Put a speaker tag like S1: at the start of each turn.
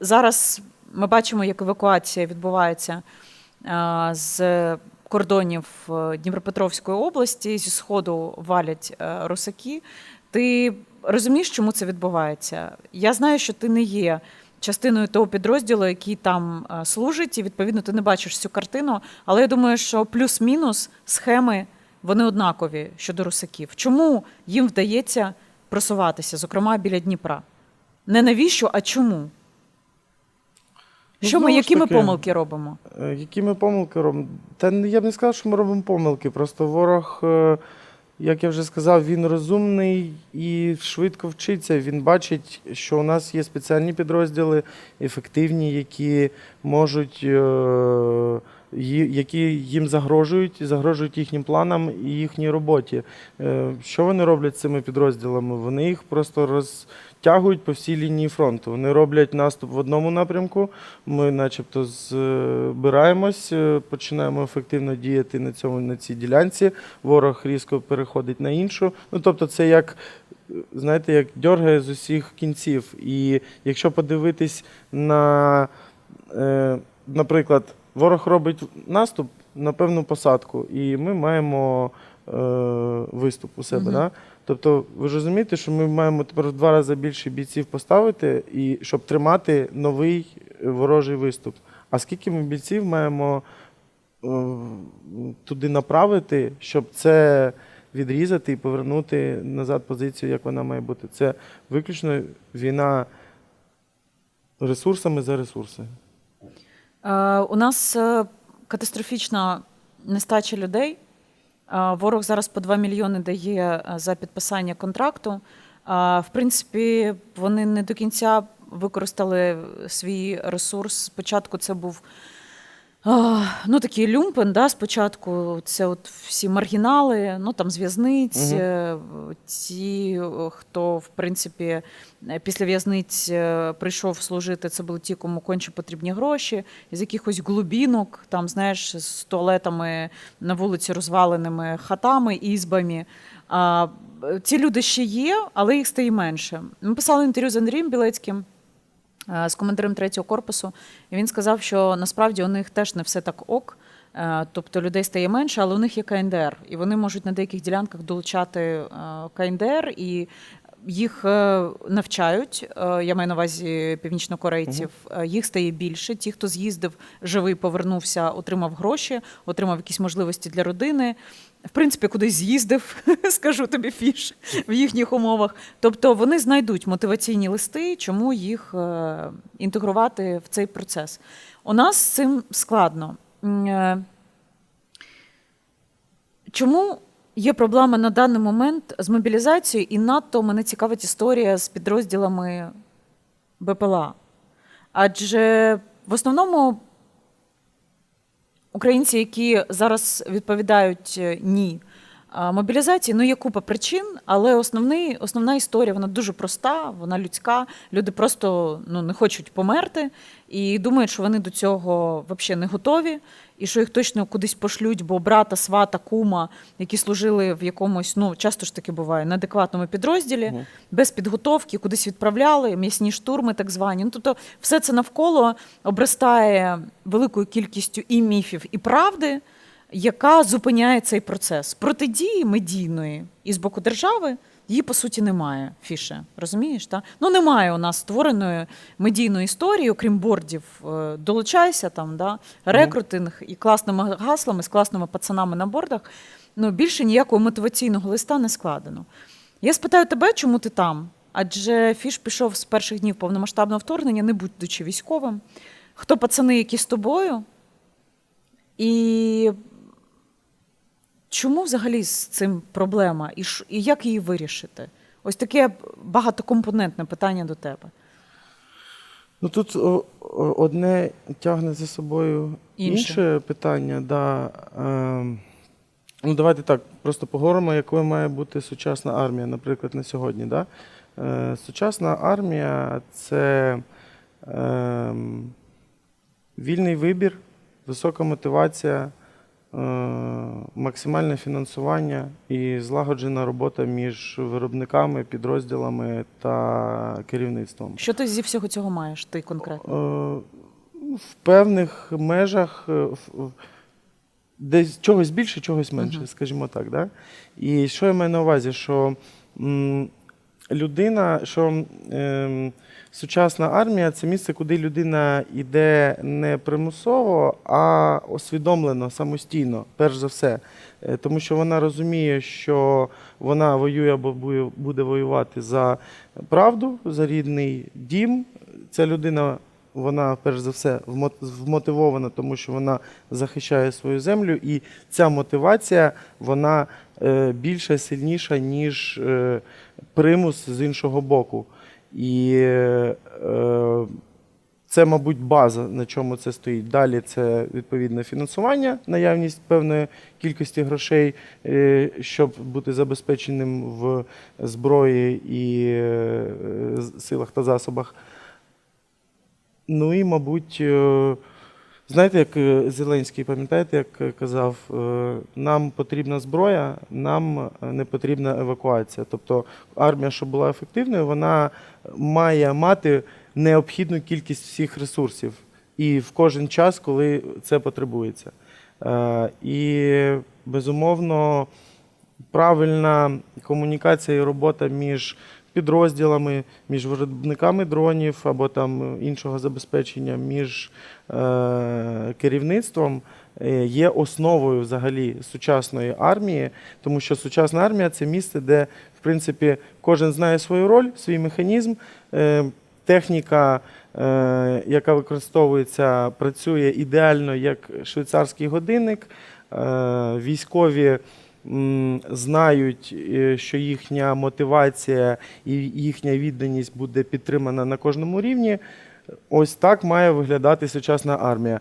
S1: зараз ми бачимо, як евакуація відбувається е, з кордонів е, Дніпропетровської області, зі сходу валять е, русаки. Ти розумієш, чому це відбувається? Я знаю, що ти не є частиною того підрозділу, який там служить, і відповідно ти не бачиш всю картину. Але я думаю, що плюс-мінус схеми вони однакові щодо русаків. Чому їм вдається просуватися, зокрема біля Дніпра? Не навіщо, а чому?
S2: Ну,
S1: Що ми,
S2: знову ж
S1: які ми
S2: таки,
S1: помилки робимо?
S2: Е, Які ми помилки робимо? Та я б не сказав, що ми робимо помилки. Просто ворог, е, як я вже сказав, він розумний і швидко вчиться. Він бачить, що у нас є спеціальні підрозділи, ефективні, які можуть. е, Які їм загрожують, загрожують їхнім планам і їхній роботі. Е, Що вони роблять з цими підрозділами? Вони їх просто розтягують по всій лінії фронту. Вони роблять наступ в одному напрямку, ми, начебто, збираємось, е, починаємо ефективно діяти на цьому на цій ділянці. Ворог різко переходить на іншу. Ну тобто, це як знаєте, як дьоргає з усіх кінців. І якщо подивитись на, е, наприклад, ворог робить наступ на певну посадку, і ми маємо е, виступ у себе.
S1: Мгм.
S2: Да? Тобто, ви ж розумієте, що ми маємо тепер в два рази більше бійців поставити, і щоб тримати новий е, ворожий виступ. А скільки ми бійців маємо е, туди направити, щоб це відрізати і повернути назад позицію, як вона має бути? Це виключно війна ресурсами за ресурси.
S1: Е, у нас е, катастрофічна нестача людей. Е, ворог зараз по 2 мільйони дає за підписання контракту. В принципі, вони не до кінця використали свій ресурс. Спочатку це був ну, такий люмпен, да, спочатку це от всі маргінали, ну там з в'язниць, е, ті, хто в принципі е, після в'язниць е, прийшов служити, це були ті, кому конче потрібні гроші, з якихось глубінок, там, знаєш, з туалетами на вулиці розваленими хатами, ізбами. А, ці люди ще є, але їх стає менше. Ми писали інтерв'ю з Андрієм Білецьким з командиром третього корпусу, і він сказав, що насправді у них теж не все так ок. Е, Тобто людей стає менше, але у них є КНДР, і вони можуть на деяких ділянках долучати е, КНДР, і їх е, навчають. е, Я маю на увазі північнокорейців. Е, Їх стає більше. Ті, хто з'їздив живий, повернувся, отримав гроші, отримав якісь можливості для родини. В принципі, кудись з'їздив, скажу тобі фіш в їхніх умовах. Тобто вони знайдуть мотиваційні листи, чому їх інтегрувати в цей процес. У нас з цим складно. Чому є проблема на даний момент з мобілізацією, і надто мене цікавить історія з підрозділами БПЛА? Адже в основному українці, які зараз відповідають е, ні мобілізації, ну є купа причин, але основний, основна історія вона дуже проста, вона людська. Люди просто ну, не хочуть померти і думають, що вони до цього взагалі не готові, і що їх точно кудись пошлють, бо брата, свата, кума, які служили в якомусь, ну часто ж таки буває, неадекватному підрозділі,
S2: Мгм.
S1: без підготовки, кудись відправляли, м'ясні штурми, так звані. Ну, тобто, все це навколо обростає великою кількістю і міфів, і правди, яка зупиняє цей процес. Протидії медійної і з боку держави. Її по суті немає фіше, розумієш? Та? Ну немає у нас створеної медійної історії, окрім бордів. е, Долучайся там, да? рекрутинг і класними гаслами, з класними пацанами на бордах. Ну більше ніякого мотиваційного листа не складено. Я спитаю тебе, чому ти там? Адже Фіш пішов з перших днів повномасштабного вторгнення, не будучи військовим. Хто пацани, які з тобою? І чому взагалі з цим проблема? І, ш- і як її вирішити? Ось таке багатокомпонентне питання до тебе.
S2: Ну тут о, о, одне тягне за собою
S1: Інше.
S2: інше, питання. Да. Ем, ну, давайте так, просто поговоримо, якою має бути сучасна армія, наприклад, на сьогодні. Да? Е, сучасна армія це ем, вільний вибір, висока мотивація, максимальне фінансування і злагоджена робота між виробниками, підрозділами та керівництвом.
S1: Що ти зі всього цього маєш? Ти конкретно?
S2: Е, В певних межах е, десь чогось більше, чогось менше,
S1: Мгм.
S2: скажімо так. Да? І що я маю на увазі? Що людина, що е, сучасна армія це місце, куди людина йде не примусово, а усвідомлено, самостійно, перш за все. Е, Тому що вона розуміє, що вона воює або буде воювати за правду, за рідний дім. Ця людина, вона перш за все вмотивована, тому що вона захищає свою землю, і ця мотивація вона е, більше сильніша, ніж е, примус з іншого боку. І е, це, мабуть, база, на чому це стоїть. Далі це відповідне фінансування, наявність певної кількості грошей, щоб бути забезпеченим в зброї і силах та засобах. Ну і, мабуть, е, знаєте, як е, Зеленський, пам'ятаєте, як е, казав, нам потрібна зброя, нам не потрібна евакуація. Тобто армія, щоб була ефективною, вона має мати необхідну кількість всіх ресурсів і в кожен час, коли це потребується. І, безумовно, правильна комунікація і робота між підрозділами, між виробниками дронів або там іншого забезпечення, між е, керівництвом е, є основою взагалі сучасної армії, тому що сучасна армія це місце, де в принципі кожен знає свою роль, свій механізм. Е, техніка, е, яка використовується, працює ідеально як швейцарський годинник. Е, військові знають, е, що їхня мотивація і їхня відданість буде підтримана на кожному рівні. Ось так має виглядати сучасна армія.